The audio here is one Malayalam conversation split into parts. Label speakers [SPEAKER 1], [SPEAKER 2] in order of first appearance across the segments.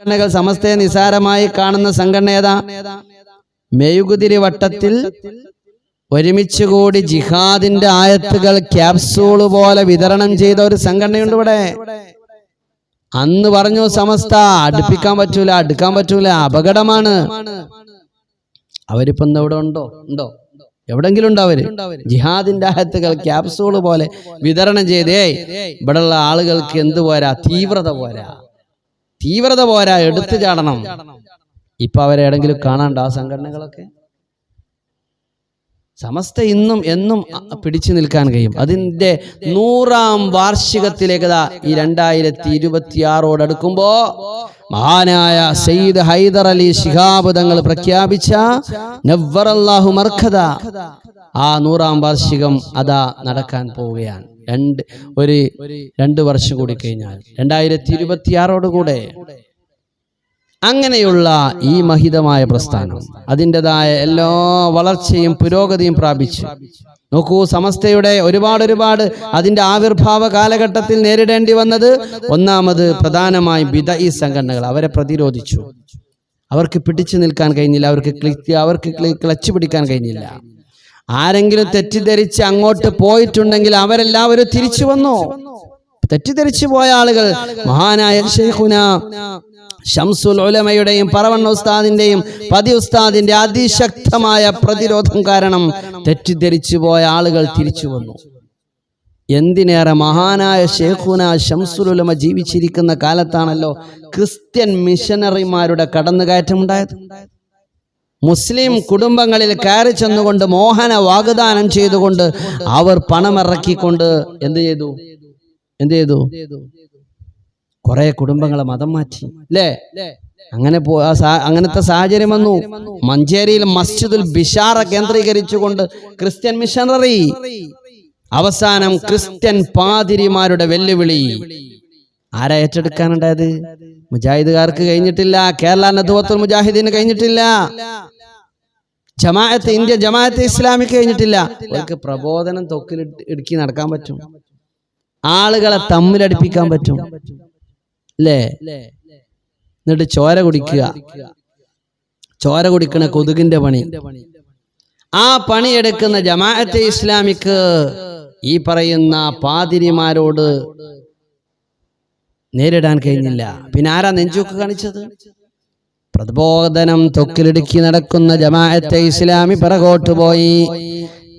[SPEAKER 1] സംഘടനകൾ സമസ്തയെ നിസാരമായി കാണുന്ന സംഘടന ഏതാ? മെഴുകുതിരി വട്ടത്തിൽ ഒരുമിച്ച് കൂടി ജിഹാദിന്റെ ആയത്തുകൾ ക്യാപ്സൂൾ പോലെ വിതരണം ചെയ്ത ഒരു സംഘടനയുണ്ട് ഇവിടെ. അന്ന് പറഞ്ഞു സമസ്ത അടുപ്പിക്കാൻ പറ്റൂല അടുക്കാൻ പറ്റൂല അപകടമാണ്. അവരിപ്പം ഇവിടെ ഉണ്ടോ? ഉണ്ടോ? എവിടെങ്കിലും ഉണ്ടോ അവർ? ജിഹാദിന്റെ ആയത്തുകൾ ക്യാപ്സൂൾ പോലെ വിതരണം ചെയ്തേ. ഇവിടെയുള്ള ആളുകൾക്ക് എന്ത് പോരാ? തീവ്രത പോരാ. തീവ്രത പോരാ എടുത്തു ചാടണം. ഇപ്പൊ അവരെവിടെങ്കിലും കാണാണ്ട് ആ സംഘടനകളൊക്കെ? സമസ്ത ഇന്നും എന്നും പിടിച്ചു നിൽക്കാൻ കഴിയും. അതിന്റെ നൂറാം വാർഷികത്തിലേക്ക് ഈ രണ്ടായിരത്തി ഇരുപത്തിയാറോടടുക്കുമ്പോ മഹാനായ സയ്യിദ് ഹൈദർ അലി ശിഹാബ് തങ്ങൾ പ്രഖ്യാപിച്ച നവ്വറല്ലാഹു മർഖദ. ആ നൂറാം വാർഷികം അതാ നടക്കാൻ പോവുകയാണ്. രണ്ട് ഒരു രണ്ട് വർഷം കൂടി കഴിഞ്ഞാൽ. രണ്ടായിരത്തി ഇരുപത്തി ആറോട് കൂടെ അങ്ങനെയുള്ള ഈ മഹിതമായ പ്രസ്ഥാനം അതിന്റെതായ എല്ലാ വളർച്ചയും പുരോഗതിയും പ്രാപിച്ചു. നോക്കൂ സമസ്തയുടെ ഒരുപാട് ഒരുപാട് അതിന്റെ ആവിർഭാവ കാലഘട്ടത്തിൽ നേരിടേണ്ടി വന്നത് ഒന്നാമത് പ്രധാനമായും ബിദഈ സംഘടനകൾ അവരെ പ്രതിരോധിച്ചു. അവർക്ക് പിടിച്ചു നിൽക്കാൻ കഴിഞ്ഞില്ല അവർക്ക് ക്ലിക്ക് അവർക്ക് ക്ലി- ക്ലച്ച് പിടിക്കാൻ കഴിഞ്ഞില്ല. ആരെങ്കിലും തെറ്റിദ്ധരിച്ച് അങ്ങോട്ട് പോയിട്ടുണ്ടെങ്കിൽ അവരെല്ലാവരും തിരിച്ചു വന്നു. തെറ്റിദ്ധരിച്ചു പോയ ആളുകൾ മഹാനായ ഷെയ്ഖുന ഷംസുൽ ഉലമയുടെയും പറവൺ ഉസ്താദിന്റെയും പതി ഉസ്താദിന്റെ അതിശക്തമായ പ്രതിരോധം കാരണം തെറ്റിദ്ധരിച്ചു പോയ ആളുകൾ തിരിച്ചു വന്നു. എന്തിനേറെ മഹാനായ ഷേഖുന ഷംസുൽ ഉലമ ജീവിച്ചിരിക്കുന്ന കാലത്താണല്ലോ ക്രിസ്ത്യൻ മിഷനറിമാരുടെ കടന്നുകയറ്റമുണ്ടായത്. മുസ്ലിം കുടുംബങ്ങളിൽ കയറി ചെന്നുകൊണ്ട് മോഹന വാഗ്ദാനം ചെയ്തുകൊണ്ട് അവർ പണമിറക്കിക്കൊണ്ട് എന്ത് ചെയ്തു? എന്ത് ചെയ്തു? കുറെ കുടുംബങ്ങളെ മതം മാറ്റി. അല്ലേ അങ്ങനെ പോ അങ്ങനത്തെ സാഹചര്യം വന്നു. മഞ്ചേരിയിൽ മസ്ജിദുൽ ബിഷാറ കേന്ദ്രീകരിച്ചുകൊണ്ട് ക്രിസ്ത്യൻ മിഷണറി. അവസാനം ക്രിസ്ത്യൻ പാതിരിമാരുടെ വെല്ലുവിളി. ആരാ ഏറ്റെടുക്കാനുണ്ടായത്? മുജാഹിദുകാർക്ക് കഴിഞ്ഞിട്ടില്ല. കേരള നദുവത്തുൽ മുജാഹിദീന് കഴിഞ്ഞിട്ടില്ല. ജമാഅത്ത് ഇന്ത്യ ജമാഅത്ത് ഇസ്ലാമിക്ക് കഴിഞ്ഞിട്ടില്ല. അവർക്ക് പ്രബോധനം തൊക്കിൽ ഇടുക്കി നടക്കാൻ പറ്റും. ആളുകളെ തമ്മിലടിപ്പിക്കാൻ പറ്റും. അല്ലേ എന്നിട്ട് ചോര കുടിക്കുക. ചോര കുടിക്കണ കൊതുകിന്റെ പണി. ആ പണിയെടുക്കുന്ന ജമാഅത്തെ ഇസ്ലാമിക്ക് ഈ പറയുന്ന പാതിരിമാരോട് നേരിടാൻ കഴിഞ്ഞില്ല. പിന്നെ ആരാ നെഞ്ചുക്ക് കാണിച്ചത്? പ്രബോധനം തൊക്കിലിടുക്കി നടക്കുന്ന ജമാഅത്തെ ഇസ്ലാമി പിറകോട്ട് പോയി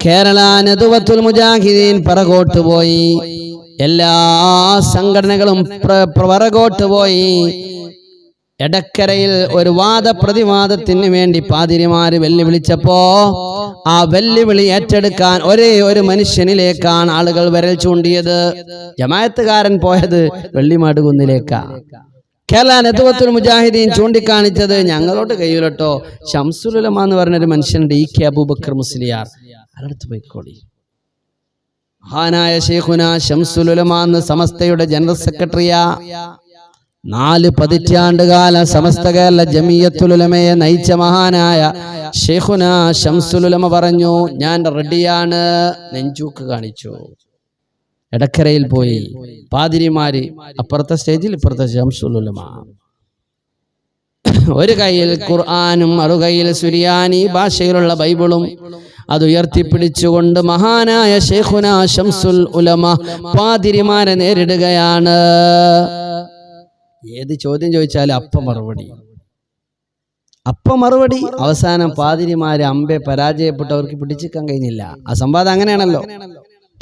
[SPEAKER 1] കേരള നദുവത്തുൽ മുജാഹിദീൻ പിറകോട്ട് പോയി എല്ലാ സംഘടനകളും പിറകോട്ട് പോയി എടക്കരയിൽ ഒരു വാദ വാദപ്രതിവാദത്തിന് വേണ്ടി പാതിരിമാര് വെല്ലുവിളിച്ചപ്പോ ആ വെല്ലുവിളി ഏറ്റെടുക്കാൻ ഒരേ ഒരു മനുഷ്യനിലേക്കാണ് ആളുകൾ വിരൽ ചൂണ്ടിയത്. ജമായത്തുകാരൻ പോയത് വെള്ളിമാടുകുന്നിലേക്കാ കേരള നെതുവത്തുൽ മുജാഹിദീൻ ചൂണ്ടിക്കാണിച്ചത് ഞങ്ങളോട് കയ്യിലട്ടോ. ഷംസുലുലമ എന്ന് പറഞ്ഞൊരു മനുഷ്യനുണ്ട് ഇ കെ അബൂബക്കർ മുസ്ലിയാർ. അടുത്ത് പോയിക്കോളി? മഹാനായ ഷെയ്ഖുന ഷംസുലുലമ എന്ന് സമസ്തയുടെ ജനറൽ സെക്രട്ടറിയാ. നാല് പതിറ്റാണ്ടുകാല സമസ്ത കേരള ജമീയത്തുലമയെ നയിച്ച മഹാനായ ഷെയ്ഖുന ഷംസുലുലമ പറഞ്ഞു ഞാൻ റെഡിയാണ്. നെഞ്ചൂക്ക് കാണിച്ചു. എടക്കരയിൽ പോയി പാതിരിമാര് അപ്പുറത്തെ സ്റ്റേജിൽ ഇപ്പുറത്തെ ഷംസുലുലമ ഒരു കയ്യിൽ ഖുർആാനും മറുകയിൽ സുരിയാനി ഭാഷയിലുള്ള ബൈബിളും അത് ഉയർത്തിപ്പിടിച്ചുകൊണ്ട് മഹാനായ ഷെയ്ഖുന ഷംസുൽ ഉലമ പാതിരിമാരെ നേരിടുകയാണ്. ഏത് ചോദ്യം ചോദിച്ചാലും അപ്പ മറുപടി. അപ്പ മറുപടി. അവസാനം പാതിരിമാരെ അമ്പെ പരാജയപ്പെട്ടവർക്ക് പിടിച്ചിക്കാൻ കഴിഞ്ഞില്ല. ആ സംവാദം അങ്ങനെയാണല്ലോ.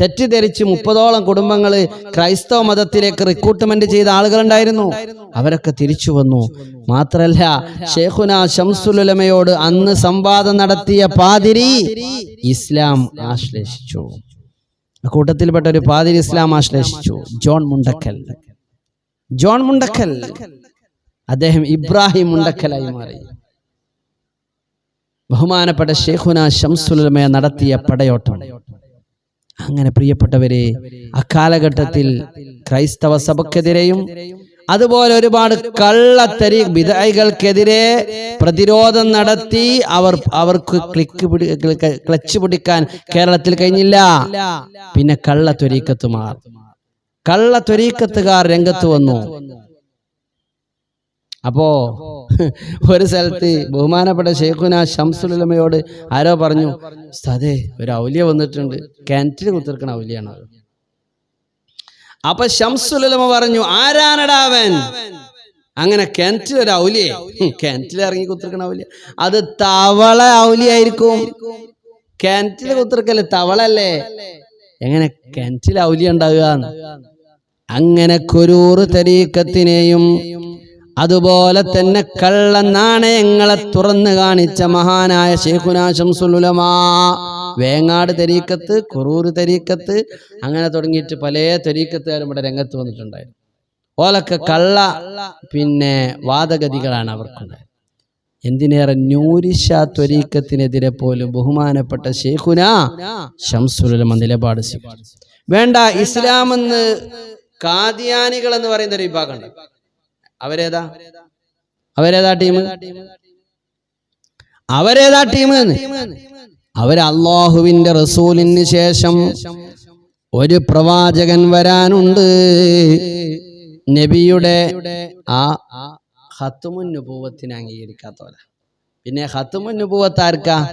[SPEAKER 1] തെറ്റിദ്ധരിച്ച് മുപ്പതോളം കുടുംബങ്ങൾ ക്രൈസ്തവ മതത്തിലേക്ക് റിക്രൂട്ട്മെന്റ് ചെയ്ത ആളുകളുണ്ടായിരുന്നു. അവരൊക്കെ തിരിച്ചു വന്നു. മാത്രല്ല ഷേഖുന ഷംസുലുലമയോട് അന്ന് സംവാദം നടത്തിയ പാതിരി ഇസ്ലാം ആശ്ലേഷിച്ചു. കൂട്ടത്തിൽപ്പെട്ട ഒരു പാതിരി ഇസ്ലാം ആശ്ലേഷിച്ചു. ജോൺ മുണ്ടക്കൽ. ജോൺ മുണ്ടക്കൽ. അദ്ദേഹം ഇബ്രാഹിം മുണ്ടക്കലായി മാറി. ബഹുമാനപ്പെട്ട ഷേഖുന ശംസുലമയ നടത്തിയ പടയോട്ടം. അങ്ങനെ പ്രിയപ്പെട്ടവരെ അക്കാലഘട്ടത്തിൽ ക്രൈസ്തവ സഭക്കെതിരെയും അതുപോലെ ഒരുപാട് കള്ളത്തരി വിധായികൾക്കെതിരെ പ്രതിരോധം നടത്തി അവർ അവർക്ക് ക്ലിക്ക് പിടി ക്ലച്ച് പിടിക്കാൻ കേരളത്തിൽ കഴിഞ്ഞില്ല. പിന്നെ കള്ളത്തൊരീക്കത്തുമാർ കള്ളത്വരീക്കത്തുകാർ രംഗത്ത് വന്നു. അപ്പോ ഒരു സ്ഥലത്ത് ബഹുമാനപ്പെട്ട ഷെയ്ഖുന ഷംസുലമയോട് ആരോ പറഞ്ഞു അതെ ഒരു ഔലിയ വന്നിട്ടുണ്ട്. കിണറ്റിൽ കുത്തിർക്കണ ഔലിയാണ്. അത്." അപ്പൊ ഷംസുലമ പറഞ്ഞു ആരാനടാവൻ അങ്ങനെ കിണറ്റിൽ ഒരു ഔലിയെ. കിണറ്റിൽ ഇറങ്ങി കുത്തിർക്കണ ഔലിയ. അത് തവള ഔലിയായിരിക്കും. കിണറ്റിൽ കുത്തിർക്കല്ലേ തവളല്ലേ? എങ്ങനെ കിണറ്റിൽ ഔലിയ ഉണ്ടാകുക? അങ്ങനെ കുരൂറ് തരീക്കത്തിനെയും അതുപോലെ തന്നെ കള്ള നാണയങ്ങളെ തുറന്നു കാണിച്ച മഹാനായ ഷെയ്ഖുന ശംസുലുലമാ വേങ്ങാട് തെരീക്കത്ത് കുറൂർ തെരീക്കത്ത് അങ്ങനെ തുടങ്ങിയിട്ട് പല തെരീക്കത്തുകാരും ഇവിടെ രംഗത്ത് വന്നിട്ടുണ്ടായിരുന്നു. ഓലൊക്കെ കള്ള പിന്നെ വാദഗതികളാണ് അവർക്കുണ്ടായത്. എന്തിനേറെ ന്യൂരിഷ ത്വരീക്കത്തിനെതിരെ പോലും ബഹുമാനപ്പെട്ട ഷെയ്ഖുന ശംസുലമ നിലപാട് വേണ്ട ഇസ്ലാം എന്ന് കാദിയാനികൾ എന്ന് പറയുന്ന ഒരു വിഭാഗമുണ്ട്. അവരേതാ അവരേതാ ടീം അവരേതാ ടീം അവർ അള്ളാഹുവിന്റെ റസൂലിന് ശേഷം ഒരു പ്രവാചകൻ വരാനുണ്ട് നബിയുടെ ആ ഹത്തുമുൻ നുപൂവത്തിനെ അംഗീകരിക്കാത്തവരാ പിന്നെ ഹത്തുമുൻ നുപൂവത്ത് ആർക്കാ?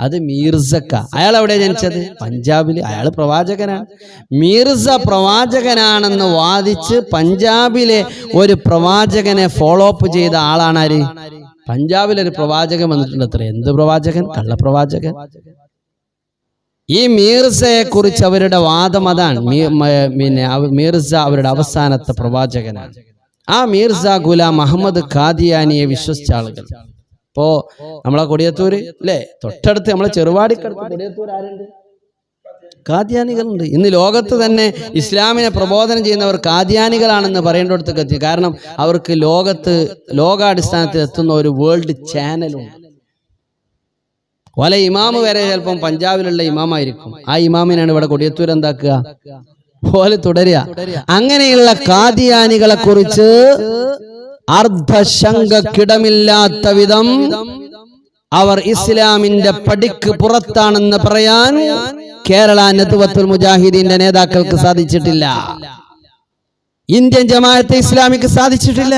[SPEAKER 1] അത് മീർസക്ക. അയാൾ എവിടെ ജനിച്ചത്? പഞ്ചാബിൽ അയാൾ പ്രവാചകനാണ്. മീർസ പ്രവാചകനാണെന്ന് വാദിച്ച് പഞ്ചാബിലെ ഒരു പ്രവാചകനെ ഫോളോ അപ്പ് ചെയ്ത ആളാണ് ആര്? പഞ്ചാബിൽ ഒരു പ്രവാചകൻ വന്നിട്ടുണ്ട് അത്ര. എന്ത് പ്രവാചകൻ? കള്ളപ്രവാചകൻ. ഈ മീർസയെ കുറിച്ച് അവരുടെ വാദം അതാണ്. പിന്നെ മീർസ അവരുടെ അവസാനത്തെ പ്രവാചകനാണ്. ആ മീർസ ഗുലാം അഹമ്മദ് ഖാദിയാനിയെ വിശ്വസിച്ച ആളുകൾ. ഇപ്പോ നമ്മളെ കൊടിയത്തൂർ അല്ലേ തൊട്ടടുത്ത് നമ്മളെ ചെറുവാടിക്കടുത്ത് കൊടിയത്തൂർ ആരുണ്ട്? കാദ്യാനികളുണ്ട് ഇന്ന് ലോകത്ത് തന്നെ ഇസ്ലാമിനെ പ്രബോധനം ചെയ്യുന്നവർ കാദ്യാനികളാണെന്ന് പറയേണ്ടടുത്തൊക്കെ എത്തി കാരണം അവർക്ക് ലോകത്ത് ലോകാടിസ്ഥാനത്തിൽ എത്തുന്ന ഒരു വേൾഡ് ചാനലുണ്ട് വല ഇമാമ് വരെ ചിലപ്പം പഞ്ചാബിലുള്ള ഇമാമായിരിക്കും. ആ ഇമാമിനാണ് ഇവിടെ കൊടിയത്തൂർ എന്താക്കുക? പോലെ തുടരുക. അങ്ങനെയുള്ള കാദിയാനികളെ കുറിച്ച് അർദ്ധശങ്കക്കിടമില്ലാത്ത വിധം അവർ ഇസ്ലാമിന്റെ പടിക്ക് പുറത്താണെന്ന് പറയാൻ കേരള നത്തുവത്തുൽ മുജാഹിദീന്റെ നേതാക്കൾക്ക് സാധിച്ചിട്ടില്ല. ഇന്ത്യൻ ജമാഅത്തെ ഇസ്ലാമിക്ക് സാധിച്ചിട്ടില്ല.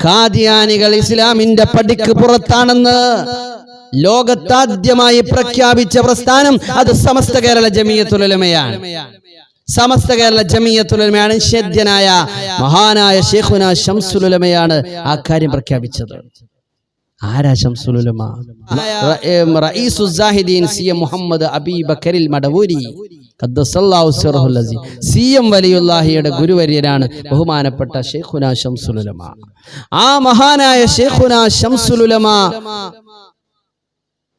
[SPEAKER 1] കാദിയാനികൾ ഇസ്ലാമിന്റെ പടിക്ക് പുറത്താണെന്ന് ലോകത്താദ്യമായി പ്രഖ്യാപിച്ച പ്രസ്ഥാനം അത് സമസ്ത കേരള ജമീയത്തുലമയാണ് സമസ്ത കേരള ജമീയത്തുലമയാണ് ഷദ്യനായ മഹാനായ ഷെയ്ഖുന ഷംസുലുലമയാണ് ആ കാര്യം പ്രഖ്യാപിച്ചത്. ആരാ ഷംസുലുലമ മുഹമ്മദ് ഗുരുവര്യനാണ് ബഹുമാനപ്പെട്ട ഷെയ്ഖുന ഷംസുലുലമ ആ മഹാനായ ഷെയ്ഖുന ഷംസുലുലമ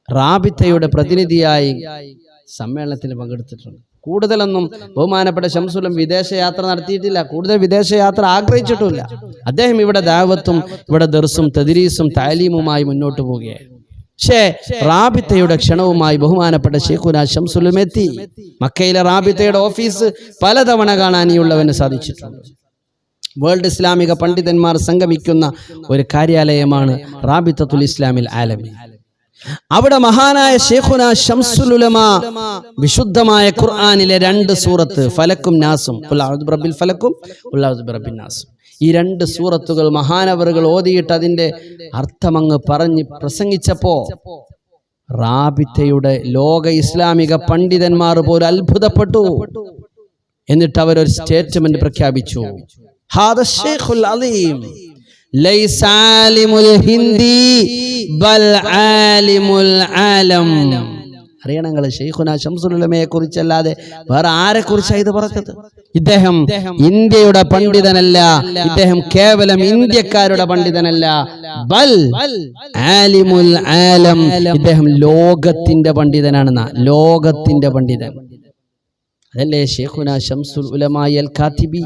[SPEAKER 1] റാബിത്തയുടെ പ്രതിനിധിയായി സമ്മേളനത്തിൽ പങ്കെടുത്തിട്ടുണ്ട്. കൂടുതലൊന്നും ബഹുമാനപ്പെട്ട ശംസുലം വിദേശയാത്ര നടത്തിയിട്ടില്ല. കൂടുതൽ വിദേശയാത്ര ആഗ്രഹിച്ചിട്ടുമില്ല. അദ്ദേഹം ഇവിടെ ദാവത്തും ഇവിടെ ദർസും തദ്രീസും താലീമുമായി മുന്നോട്ട് പോവുകയായി പക്ഷേ റാബിത്തയുടെ ക്ഷണവുമായി ബഹുമാനപ്പെട്ട ഷെയ്ഖുന ശംസുലും എത്തി മക്കയിലെ റാബിത്തയുടെ ഓഫീസ് പലതവണ കാണാൻ ഉള്ളവന് സാധിച്ചിട്ടുണ്ട്. വേൾഡ് ഇസ്ലാമിക പണ്ഡിതന്മാർ സംഗമിക്കുന്ന ഒരു കാര്യാലയമാണ് റാബിത്തത്തുൽ ഇസ്ലാമിൽ ആലമി. അവിടെ മഹാനായ ഷേഖുന ഷംസുലുലമ വിശുദ്ധമായ ഖുർആാനിലെ രണ്ട് സൂറത്ത് ഫലക്കും നാസും. ബിറബ്ബിൽ ഫലക്കും ബിറബ്ബിൻ നാസും. ഈ രണ്ട് സൂറത്തുകൾ മഹാനവറുകൾ ഓതിയിട്ട് അതിന്റെ അർത്ഥമങ്ങ് പറഞ്ഞ് പ്രസംഗിച്ചപ്പോ റാബിത്തയുടെ ലോക ഇസ്ലാമിക പണ്ഡിതന്മാർ പോലും അത്ഭുതപ്പെട്ടു. എന്നിട്ട് അവരൊരു സ്റ്റേറ്റ്മെന്റ് പ്രഖ്യാപിച്ചു. ഹാദ ഷേഖുൽ അലീം. ഹിന്ദി ബൽ ആലിമുൽ ആലം. അറിയണം നിങ്ങൾ ഷെയ്ഖുന ഷംസുലുലമയെ കുറിച്ചല്ലാതെ വേറെ ആരെ കുറിച്ചാണ് ഇത് പറഞ്ഞത്? ഇദ്ദേഹം ഇന്ത്യയുടെ പണ്ഡിതനല്ല ഇദ്ദേഹം കേവലം ഇന്ത്യക്കാരുടെ പണ്ഡിതനല്ല. ബൽ ആലിമുൽ ആലം. ഇദ്ദേഹം ലോകത്തിന്റെ പണ്ഡിതനാണെന്ന ലോകത്തിന്റെ പണ്ഡിതൻ. അതല്ലേ ഷെയ്ഖുന ഷംസുൽ ഉലമായി അൽ ഖാത്തിബി?